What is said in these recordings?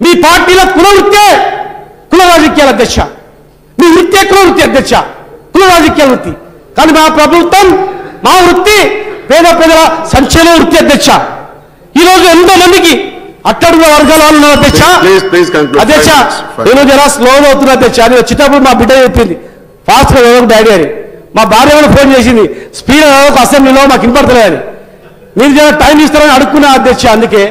మీ పార్టీల కుల వృత్తే కుల రాజకీయాల అధ్యక్ష. మీ వృత్తే కుల వృత్తి అధ్యక్ష. కుల రాజకీయాల వృత్తి. కానీ మా ప్రభుత్వం మా వృత్తి పేద ప్రజల సంక్షేమ వృత్తి అధ్యక్ష. ఈ రోజు ఎంతో మందికి అట్టడుగు వర్గాల వాళ్ళు ఉన్నారు అధ్యక్ష. అధ్యక్ష నేను జరా స్లో అవుతున్నా అధ్యక్ష? నేను వచ్చేటప్పుడు మా బిడ్డ చెప్పింది. ఫాస్ట్గా ఏదో డాడీ అని మా భార్య కూడా ఫోన్ చేసింది స్పీడ్ ఒక అసెంబ్లీలో మాకు వినపడతలేదు మీరు జర టైం ఇస్తారని అడుక్కున్నా అధ్యక్ష అందుకే.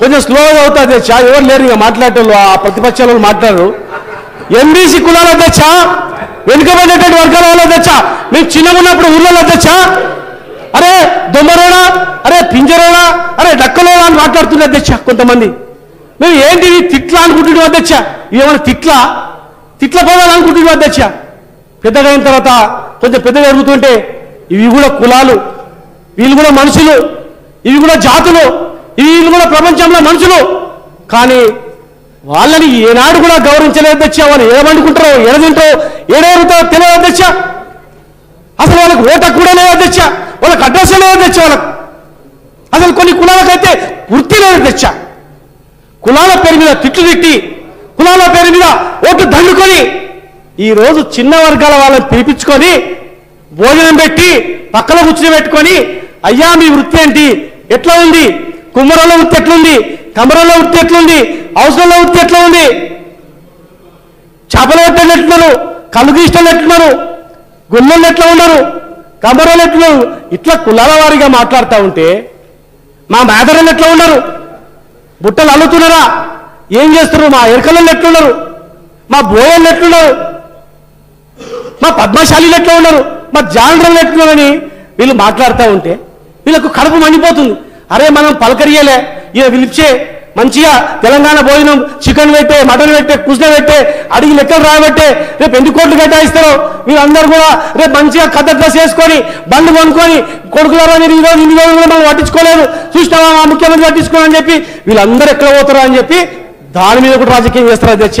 కొంచెం స్లోగా అవుతా అధ్యక్ష ఎవరు లేరు ఇక మాట్లాడటం ఆ ప్రతిపక్షాలు మాట్లాడరు. ఎంబీసీ కులాల అధ్యక్ష వెనుకబడినటువంటి వర్గాల వాళ్ళు అధ్యక్ష? మేము చిన్నగున్నప్పుడు ఊళ్ళో అధ్యక్ష? అరే దొమ్మరోడా అరే పింజరోడా అరే డక్కలోడా అని మాట్లాడుతున్నారు అధ్యక్ష కొంతమంది. మేము ఏంటి తిట్లా అనుకుంటున్నాం అధ్యక్ష? ఇవేమైనా తిట్లా? తిట్ల పోవాలనుకుంటున్నాం అధ్యక్ష. పెద్దగా అయిన తర్వాత కొంచెం పెద్ద జరుగుతుంటే ఇవి కూడా కులాలు వీళ్ళు కూడా మనుషులు ఇవి కూడా జాతులు ఇవి వీళ్ళు కూడా ప్రపంచంలో మనుషులు. కానీ వాళ్ళని ఏనాడు కూడా గౌరవించలేదు అధ్యక్ష వాళ్ళు ఏమనుకుంటారో ఏడదింటారో ఏడేరుతారో తెలియదు అధ్యక్ష అసలు వాళ్ళకి ఓట కూడా లేదు అధ్యక్ష వాళ్ళకి అడ్రస్ లేదు అధ్యక్ష వాళ్ళకి. అసలు కొన్ని కులాలకైతే వృత్తి లేదు అధ్యక్ష కులాల పేరు మీద తిట్లు తిట్టి కులాల పేరు మీద ఓటు దండుకొని ఈ రోజు చిన్న వర్గాల వాళ్ళని పిలిపించుకొని భోజనం పెట్టి పక్కన కూర్చుని పెట్టుకొని అయ్యా మీ వృత్తి ఏంటి? ఎట్లా ఉంది? కుమ్మరంలో వృత్తి ఎట్లుంది? కమరంలో వృత్తి ఎట్లుంది? అవసరంలో వృత్తి ఎట్లా ఉంది? చేపలు పెట్టలు ఎట్లున్నారు కలుగు ఇష్టలు ఎట్లున్నారు గుమ్మలు ఎట్లా ఉన్నారు? కమరలు ఎట్లున్నారు ఇట్లా కులాల వారిగా మాట్లాడుతూ ఉంటే మా మేదరలు ఎట్లా ఉన్నారు? బుట్టలు అల్లుతున్నారా? ఏం చేస్తున్నారు? మా ఎరకలు ఎట్లున్నారు? మా బోయలు ఎట్లున్నారు? మా పద్మశాలీలు ఎట్లా ఉన్నారు? మా జాండ్రలు ఎట్లున్నారని వీళ్ళు మాట్లాడుతూ ఉంటే వీళ్ళకు కడుపు మండిపోతుంది. అరే మనం పలకరియలే ఇక పిలిచే మంచిగా తెలంగాణ భోజనం చికెన్ పెట్టే మటన్ పెట్టే కుసిన పెట్టే అడిగి లెక్కలు రాబట్టే రేపు ఎన్ని కోట్లు కేటాయిస్తారో వీళ్ళందరూ కూడా రేపు మంచిగా కథ డ్రెస్ వేసుకొని బండ్లు కొనుక్కొని కొడుకులారా మీరు ఈ రోజు ఇన్ని రోజులు కూడా మనం పట్టించుకోలేదు. చూసినావా మా ముఖ్యమంత్రి పట్టించుకోవాలని చెప్పి వీళ్ళందరూ ఎక్కడ పోతారో అని చెప్పి దాని మీద కూడా రాజకీయం చేస్తారు అధ్యక్ష.